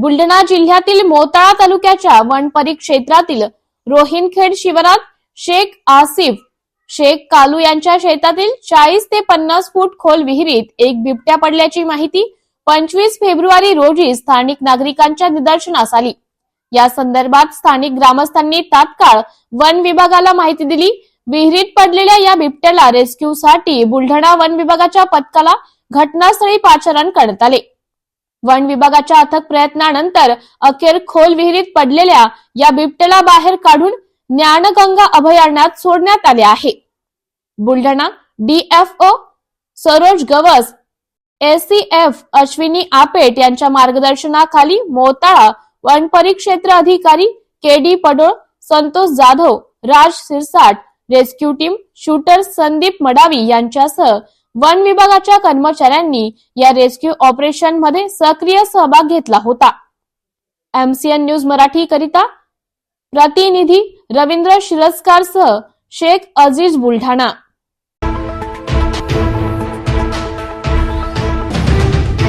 बुलढाणा जिल्ह्यातील मोताळा तालुक्याच्या वन क्षेत्रातील रोहिणखेड शिवारात शेख आसिफ शेख कालू यांच्या शेतातील चाळीस ते पन्नास फूट खोल विहिरीत एक बिबट्या पडल्याची माहिती पंचवीस फेब्रुवारी रोजी स्थानिक नागरिकांच्या निदर्शनास आली. या संदर्भात स्थानिक ग्रामस्थांनी तात्काळ वन विभागाला माहिती दिली. विहिरीत पडलेल्या या बिबट्याला रेस्क्यू साठी बुलढाणा वन विभागाच्या पथकाला घटनास्थळी पाचारण करण्यात आले. वन विभागाच्या अथक प्रयत्नानंतर अखेर खोल विहिरीत पडलेल्या या बिबट्याला बाहेर काढून ज्ञानगंगा अभयारण्यात सोडण्यात आले आहे. बुलढाणा डीएफओ सरोज गवस एसीएफ अश्विनी आपेट यांच्या मार्गदर्शनाखाली मोताळा वन परिक्षेत्र अधिकारी K D Padol Santosh Jadhav Raj Sirsat rescue team shooter Sandeep Madavi यांच्यासह वन विभागाच्या कर्मचाऱ्यांनी या रेस्क्यू ऑपरेशनमध्ये सक्रिय सहभाग घेतला होता. एमसीएन न्यूज मराठी करिता प्रतिनिधी रवींद्र शिरस्कार सह शेख अजीज बुलढाणा.